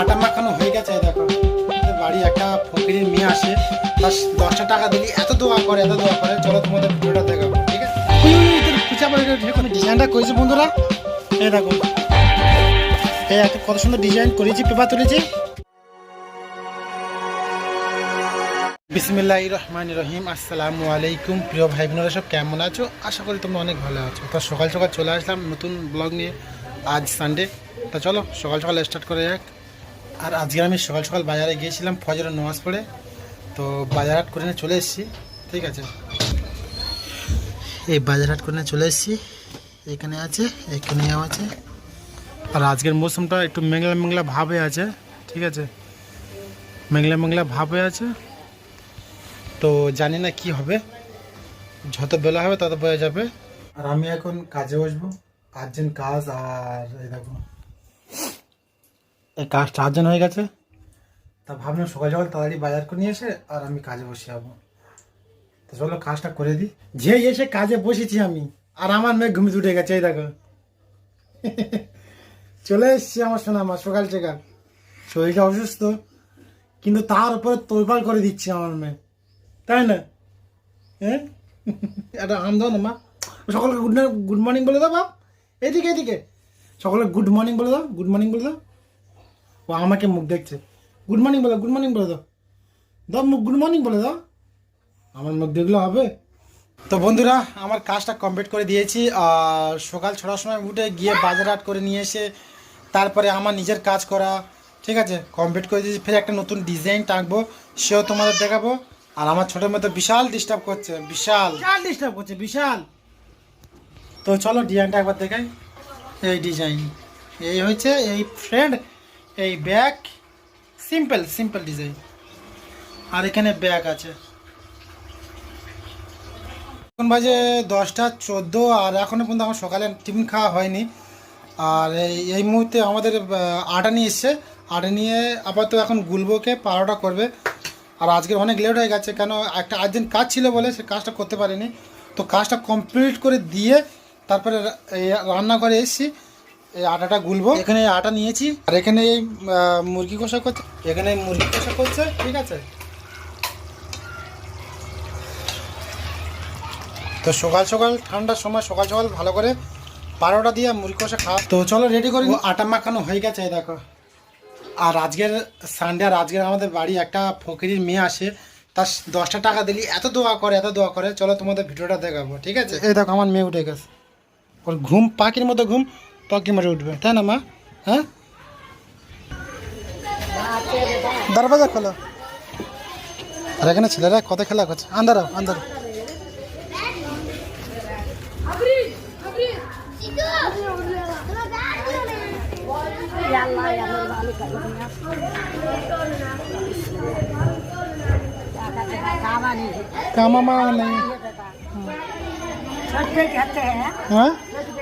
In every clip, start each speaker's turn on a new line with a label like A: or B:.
A: আটা মাখানো হয়ে গেছে দেখো? বাড়ি একটা ফকিরের মেয়ে আসে, তার দশটা টাকা দিলি, এত দোয়া করে, এত দোয়া করে। চলো তোমাদের ভিডিওটা দেখাবো, ঠিক আছে? ডিজাইনটা করেছি বন্ধুরা। এই দেখো। এই এত কত সুন্দর ডিজাইন করেছি, পেপার তুলেছি। বিসমিল্লাহ রহমান রহিম, আসসালামু আলাইকুম। প্রিয় ভাই বোনেরা সব কেমন আছো? আশা করি তোমরা অনেক ভালো আছো। তো সকাল সকাল চলে আসলাম নতুন ব্লগ নিয়ে, আজ সানডে তা চলো, সকাল সকাল স্টার্ট করে যাক। আর আজকে আমি সকাল সকাল বাজারে গিয়েছিলাম ফজরের নামাজ পড়ে। তো বাজার হাট করে নিয়ে চলে এসেছি, ঠিক আছে? এই বাজার হাট করে নিয়ে চলে এসেছি। এখানে আছে, এখানেও আছে। আর আজকের মৌসুমটা একটু মেঘলা মেঘলা ভাবে আছে, ঠিক আছে? মেঘলা মেঘলা ভাবে আছে। তো জানি না কি হবে। যত বেলা হবে তত বোঝা যাবে। আর আমি এখন কাজে বসবো। আর্জেন্ট কাজ আর এই দেখো। এই কাজটা আর্জেন্ট হয়ে গেছে। তা ভাবলাম সকাল সকাল তাড়াতাড়ি বাজার করে নিয়ে এসে আর আমি কাজে বসে যাব। তো চলো, কাজটা করে দিই। যে এসে কাজে বসেছি আমি, আর আমার মেয়ে ঘুমিয়ে উঠে গেছে, এই দেখো। চলে এসছি আমার শোনা আমার সকাল সকাল শরীরটা অসুস্থ, কিন্তু তার উপরে তোলপাল করে দিচ্ছে আমার মেয়ে। তাই না? হ্যাঁ একটা দাও না, মা। সকলকে গুড গুড মর্নিং বলে দাও, বাপ। এদিকে এদিকে। সকলে গুড মর্নিং বলে দাও গুড মর্নিং বলে দাও। ও আমাকে মুখ দেখছে। গুড মর্নিং বলে গুড মর্নিং বলে দাও দাও মুখ গুড মর্নিং বলে দাও। আমার মুখ দেখলে হবে? তো বন্ধুরা আমার কাজটা কমপ্লিট করে দিয়েছি। আর সকাল ছটার সময় উঠে গিয়ে বাজার হাট করে নিয়ে এসে তারপরে আমার নিজের কাজ করা ঠিক আছে? কমপ্লিট করে দিয়েছি। ফের একটা নতুন ডিজাইন টাঁকবো সেও তোমাদের দেখাবো। আর আমার ছোটোর মধ্যে বিশাল ডিস্টার্ব করছে বিশাল। বিশাল ডিস্টার্ব করছে বিশাল। তো চলো ডিজাইনটা একবার দেখাই। এই ডিজাইন এই হয়েছে এই ফ্রেন্ড এই ব্যাগ সিম্পল সিম্পল ডিজাইন আর এখানে ব্যাগ আছে। এখন বাজে দশটা চোদ্দ, আর এখনও পর্যন্ত আমার সকালে টিফিন খাওয়া হয়নি। আর এই মুহূর্তে আমাদের আটা নিয়ে এসছে। আটা নিয়ে আপাতত এখন গুলবোকে পারোটা করবে। আর আজকে অনেক লেট হয়ে গেছে, কেন একটা আর্জেন্ট কাজ ছিল বলে সে কাজটা করতে পারিনি। তো কাজটা কমপ্লিট করে দিয়ে তারপরে রান্না করে এসেছি। এই আটাটা গুলবো এখানে আটা নিয়েছি। আর এখানে এই মুরগি কষা করছে। এখানে মুরগি কষা করছে ঠিক আছে? তো সকাল সকাল ঠান্ডার সময় সকাল সকাল ভালো করে বারোটা দিয়ে মুরগি কষা খাওয়া। তো চলো রেডি করি। আটা মাখানো হয়ে গেছে এই দেখো। আর আজকের সানডে আর আজকের আমাদের বাড়ি একটা ফকিরির মেয়ে আসে। তার দশটা টাকা দিলি এত দোয়া করে এত দোয়া করে। চলো তোমাদের ভিডিওটা দেখাবো ঠিক আছে? এই দেখো আমার মেয়ে উঠে গেছে। ওর ঘুম পাখির মতো ঘুম। পাকি মারি উঠবে তাই না মা? হ্যাঁ? দরবাজা খোলো। আর এখানে ছেলেরা কত খেলা করছে?
B: আন্দার আন্দার
A: কামা মা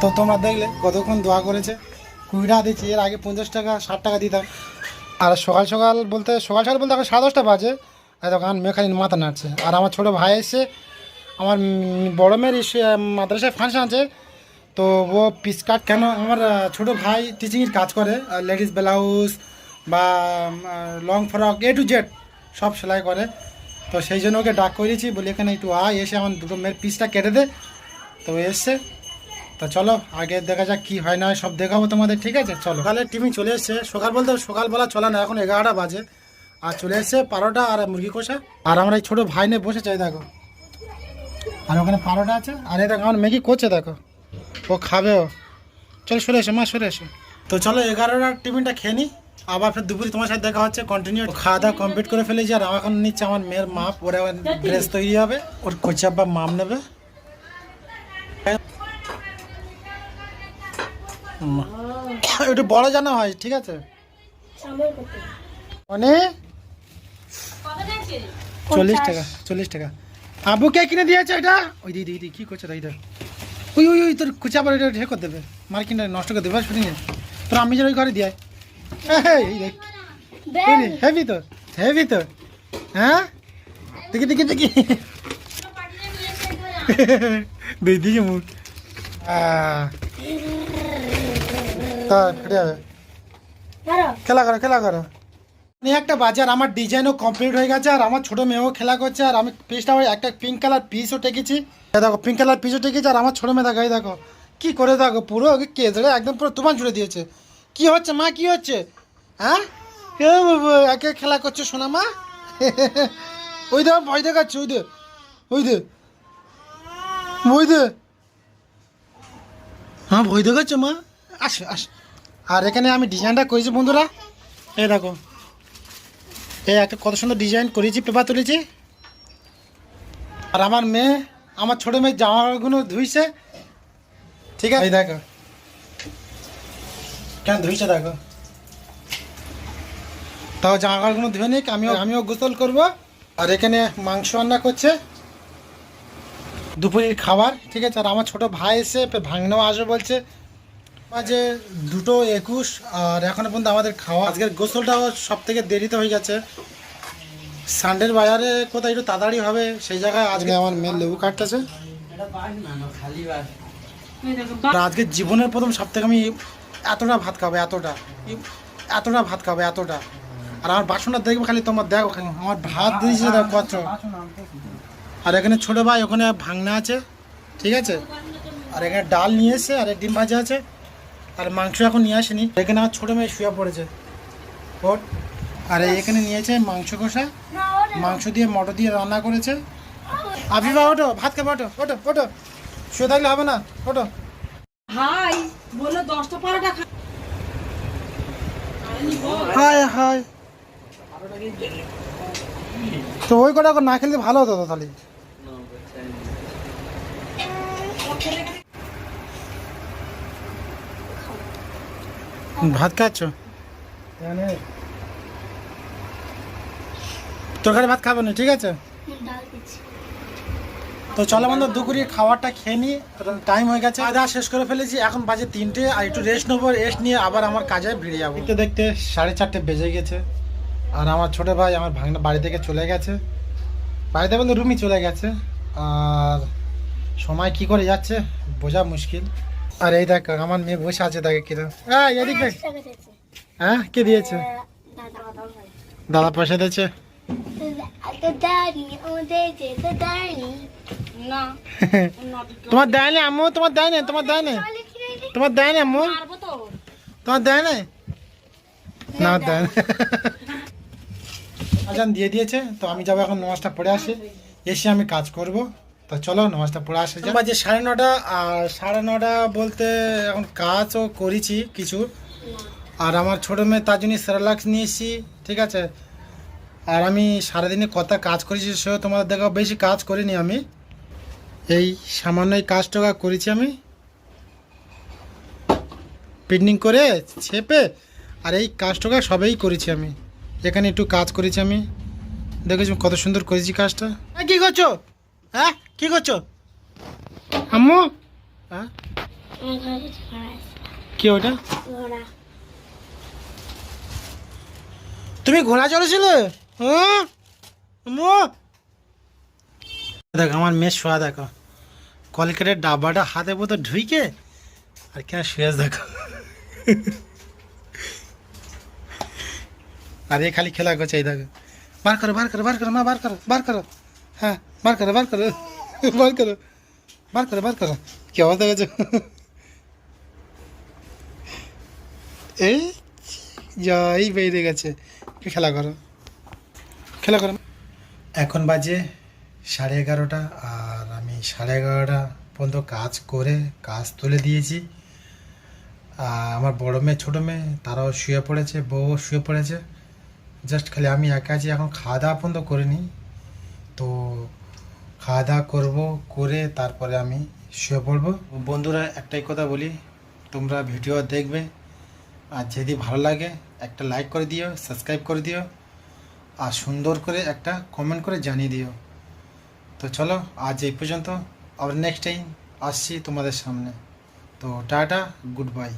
A: তো তোমরা দেখলে কতক্ষণ দোয়া করেছে? কুড়ি টাকা দিচ্ছি, এর আগে পঞ্চাশ টাকা, ষাট টাকা দিতাম। আর সকাল সকাল বলতে, সকাল সকাল বলতে এখন সাড়ে দশটা বাজে। আর তখন মাথা নাড়ছে। আর আমার ছোটো ভাই এসে, আমার বড় মেয়ের মাদ্রাসায় ফাংশন আছে। তো ও পিস কাট কেন? আমার ছোটো ভাই টিচিংয়ের কাজ করে লেডিস ব্লাউজ বা long frock A to Z সব সেলাই করে। তো সেই জন্য ওকে ডাক করেছি, বলি এখানে একটু আয়, এসে আমার দুটো মেয়ের পিসটা কেটে দে। তো এসছে। তো চলো আগে দেখা যাক কি হয় না সব দেখাবো তোমাদের ঠিক আছে? চলো। সকালে টিফিন চলে এসছে। সকাল বলতে সকালবেলা চলে না এখন এগারোটা বাজে। আর চলে এসছে পারোটা আর মুরগি কষা। আর আমরা এই ছোটো ভাই নিয়ে বসে চাই দেখো। আর ওখানে পারোটা আছে। আর এই দেখো আমার মেগি করছে দেখো। ও খাবে ও। চল সরে এসো মা সরে এসো। তো চলো এগারোটার টিফিনটা খেয়ে নিই আবার ফের দুপুরে তোমার সাথে দেখা হচ্ছে কন্টিনিউ খাওয়া দাওয়া কমপ্লিট করে ফেলেছি আর আমার এখন নিচ্ছে আমার মেয়ের মাপ ওরা ড্রেস তৈরি হবে ওর কোচাব্বা মাম নেবে। একটু বড় জানা হয় ঠিক আছে? মানে চল্লিশ টাকা চল্লিশ টাকা। আবু কে কিনে দিয়েছে এটা? ওই দিদি দিদি কি করছে ওই ওই ওই তোর কুচা আবার এটা ঢে করে দেবে। মার্কিনটা নষ্ট করে দেবে শুনি তোর আমি যেন ওই ঘরে দিয়ে। হেভি তো হেভি তো হ্যাঁ? দেখি দেখি দেখি। দিদি মুখ। আহ। যাবে খেলা করো খেলা করো। নিয়ে একটা বাজার আমার ডিজাইনও কমপ্লিট হয়ে গেছে আর আমার ছোট মেয়েও খেলা করছে আর আমি পিসটা একটা পিঙ্ক কালার পিসও টেকেছি। দেখো পিঙ্ক কালার পিসও টেকেছি আর আমার ছোট মেয়ে দেখো দেখো কি করে দেখো পুরো ওকে কেজড়ে একদম পুরো তুমান জুড়ে দিয়েছে। কি হচ্ছে মা কি হচ্ছে? হ্যাঁ? একে খেলা করছে সোনা মা? ওই ভয় দেখাচ্ছে ওই দে ওই দে ওই দে। হ্যাঁ ভয় দেখাচ্ছে মা? আস আস। আর এখানে আমি ডিজাইনটা করেছি, বন্ধুরা। এই দেখো। এই একটা কত সুন্দর ডিজাইন করেছি, পেপার তুলেছি। আর আমার মেয়ে, আমার ছোট মেয়ের জামাগুলো ধুইছে। ঠিক আছে? দেখো। কেন ধুইছে দেখো? তাও জামা কাপড়গুলো ধুয়ে নিক, আমিও আমিও গোসল করব। আর এখানে মাংস রান্না করছে। দুপুরের খাবার, ঠিক আছে? আর আমার ছোট ভাই এসে ভাঙনাও আসবে বলছে। মাঝে দুটো একুশ আর এখনও পর্যন্ত আমাদের খাওয়া আজকের গোসলটাও সব থেকে দেরিতে হয়ে গেছে। সানডের বাজারে কোথায় একটু তাড়াতাড়ি হবে সেই জায়গায় আজকে আমার মেয়ের লেবু কাটতেছে আজকে জীবনের প্রথম সব থেকে আমি এতটা ভাত খাব এতটা। এতটা ভাত খাব এতটা। আর আমার বাসনটা দেখব খালি তোমার দেখো খালি। আমার ভাত দিয়েছে দেখো কত। আর এখানে ছোট ভাই ওখানে ভাঙনা আছে ঠিক আছে? আর এখানে ডাল নিয়ে এসে আর এক ডিম ভাজা আছে। আর মাংস এখন নিয়ে আসেনি। এখানে আমার ছোটো মেয়ে শুয়ে পড়েছে। ওর আর এখানে নিয়েছে মাংস কষা মাংস দিয়ে মটর দিয়ে রান্না করেছে। আবিবা ওটো ভাত খাবে ওটো ওটো ওটো শুয়ে থাকলে হবে না ওটো
B: হাই বলে দশটা পরোটা
A: হাই হাই। তো ওই কটা না খেলে ভালো হতো তো তাহলে? ভাত খাচ্ছ? তরকারি ভাত খাব না ঠিক আছে? তো চলো বন্ধু দুপুরে খাবারটা খেয়ে নিই টাইম হয়ে গেছে। দাওয়া শেষ করে ফেলেছি এখন বাজে তিনটে আর একটু রেস্ট নেব রেস্ট নিয়ে আবার আমার কাজে বেরিয়ে যাব। দেখতে দেখতে সাড়ে চারটে বেজে গেছে আর আমার ছোট ভাই আমার ভাগনা বাড়ি থেকে চলে গেছে। বাড়িতে বন্ধু রুমই চলে গেছে আর সময় কি করে যাচ্ছে বোঝা মুশকিল। আর, এই দেখ, আমার মেয়ে বসে আছে তাকে কিরম হ্যাঁ হ্যাঁ কে দিয়েছে? দাদা পয়সা দিয়েছে? তোমার দেয় না আম্মু? তোমার দেয় না তোমার দেয় না তোমার দেয় না আম্মু? তোমার দেয় না না, দেয় না আজান দিয়ে দিয়েছে, তো আমি যাব এখন নামাজটা পড়ে আসি। এসে আমি কাজ করব। তো চলো নামাজটা পড়ে আসে যাক। বাজে সাড়ে নটা আর সাড়ে নটা বলতে এখন কাজও করেছি কিছু। আর আমার ছোটো মেয়ে তার জন্য সেরালাক্স নিয়েছি ঠিক আছে? আর আমি সারাদিনে কত কাজ করেছি সেও তোমাদের দেখো বেশি কাজ করিনি আমি। এই সামান্য এই কাজটা করেছি আমি। পেন্টিং করে ছেপে আর এই কাজটা সবেই করেছি আমি। এখানে একটু কাজ করেছি আমি। দেখেছি কত সুন্দর করেছি কাজটা। হ্যাঁ কি করছ? হ্যাঁ? কি করছ? আম্মু? হ্যাঁ? কি ওটা তুমি ঘোড়া চড়েছিলে? হ্যাঁ? আম্মু? দেখো আমার মেয়ে শোয়া দেখো। কলকেটের ডাব্বাটা হাতে মতো ঢুইকে আর কেন শুয়ে দেখো। আর এ খালি খেলা করছে এই দেখো। বার করো বার করো বার করো মা বার করো বার করো। হ্যাঁ। বার করো বার করো বার করো বার করো বার করো। কি অবস্থা গেছে এই যাই বেরিয়ে গেছে। খেলা করো। খেলা করো। এখন বাজে সাড়ে এগারোটা, আর আমি সাড়ে এগারোটা পর্যন্ত কাজ করে কাজ তুলে দিয়েছি। আর আমার বড় মেয়ে, ছোটো মেয়ে, তারাও শুয়ে পড়েছে, বউও শুয়ে পড়েছে। জাস্ট খালি আমি একা আছি, এখন খাওয়া দাওয়া পর্যন্ত করিনি। তো খাওয়া দাওয়া করব, করে তারপরে আমি শুয়ে পড়ব। বন্ধুরা, একটাই কথা বলি, তোমরা ভিডিও দেখবে, আর যদি ভালো লাগে, একটা লাইক করে দিও সাবস্ক্রাইব করে দিও, আর সুন্দর করে একটা কমেন্ট করে জানিয়ে দিও। তো চলো, আজ এই পর্যন্ত, আবার নেক্সট টাইম আসছি তোমাদের সামনে। তো টাটা গুড বাই